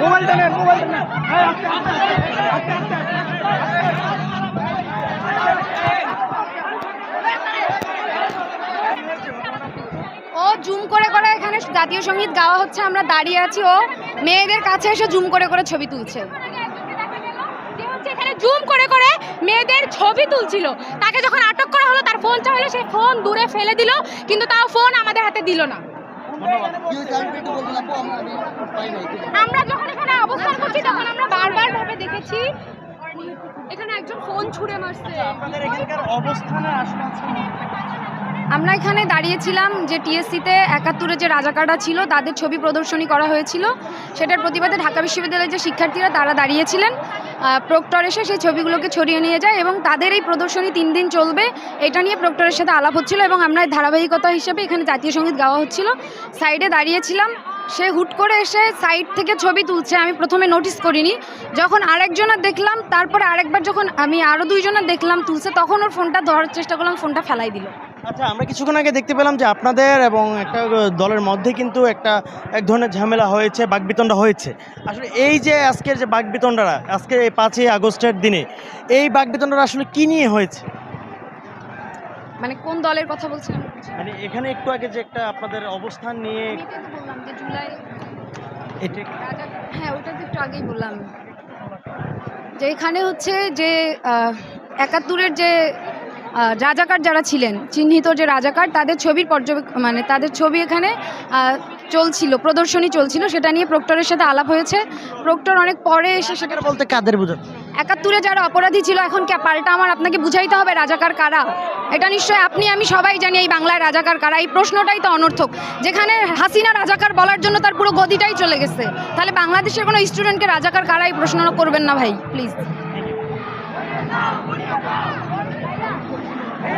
মোবাইলটা নেন ও, জুম করে করে এখানে জাতীয় সংগীত গাওয়া হচ্ছে, আমরা দাঁড়িয়ে আছি। ও, মেয়েদের কাছে এসে জুম করে করে ছবি তুলছে। হচ্ছে এখানে জুম করে করে মেয়েদের ছবি তুলছিল। তাকে যখন আটক করা হলো, তার ফোন চাইলো সে ফোন দূরে ফেলে দিল, কিন্তু তাও ফোন আমাদের হাতে দিল না। আমরা যখন এখানে অবস্থান করছি, তখন আমরা বারবার ভাবে দেখেছি, এখানে একজন ফোন ছুঁড়ে মারছে। আপনাদের এখানকার অবস্থানে আসলে আমরা এখানে দাঁড়িয়েছিলাম যে টিএসসিতে একাত্তরে যে রাজাকাররা ছিল, তাদের ছবি প্রদর্শনী করা হয়েছিল। সেটার প্রতিবাদে ঢাকা বিশ্ববিদ্যালয়ের যে শিক্ষার্থীরা, তারা দাঁড়িয়েছিলেন। প্রক্টর এসে সেই ছবিগুলোকে ছড়িয়ে নিয়ে যায় এবং তাদের এই প্রদর্শনী তিন দিন চলবে। এটা নিয়ে প্রক্টরের সাথে আলাপ হচ্ছিল এবং আমরা ধারাবাহিকতা হিসেবে এখানে জাতীয় সংগীত গাওয়া হচ্ছিল। সাইডে দাঁড়িয়েছিলাম। সে হুট করে এসে সাইড থেকে ছবি তুলছে, আমি প্রথমে নোটিস করিনি। যখন আরেকজনের দেখলাম, তারপরে আরেকবার যখন আমি আরও দুইজনের দেখলাম তুলছে, তখন ওর ফোনটা ধরার চেষ্টা করলাম, ফোনটা ফেলাই দিল। আচ্ছা আমরা কিছুক্ষণ আগে দেখতে পেলাম যে আপনাদের এবং একটা দলের মধ্যে কিন্তু একটা এক ধরনের ঝামেলা হয়েছে বাগবিতণ্ডা হয়েছে। আসলে এই যে আজকের যে বাগবিতণ্ডারা আজকে এই পাঁচই আগস্টের দিনে এই বাগবিতণ্ডারা আসলে কি নিয়ে হয়েছে? মানে কোন দলের কথা বলছিলাম মানে এখানে একটু আগে যে একটা আপনাদের অবস্থান নিয়ে বললাম যে জুলাই এটা হ্যাঁ ওটা তো একটু আগেই বললাম। যে এখানে হচ্ছে যে একাত্তরের যে রাজাকার যারা ছিলেন চিহ্নিত যে রাজাকার তাদের ছবির পর্যবেক্ষণ মানে তাদের ছবি এখানে চলছিল প্রদর্শনী চলছিল সেটা নিয়ে প্রক্টরের সাথে আলাপ হয়েছে। প্রক্টর অনেক পরে এসে সেটা বলতে কাদের বোঝাচ্ছে একাত্তরে যারা অপরাধী ছিল এখন কে পাল্টা আমার আপনাকে বুঝাইতে হবে রাজাকার কারা? এটা নিশ্চয়ই আপনি আমি সবাই জানি এই বাংলায় রাজাকার কারা। এই প্রশ্নটাই তো অনর্থক। যেখানে হাসিনা রাজাকার বলার জন্য তার পুরো গদিটাই চলে গেছে তাহলে বাংলাদেশের কোনো স্টুডেন্টকে রাজাকার কারা এই প্রশ্ন করবেন না ভাই প্লিজ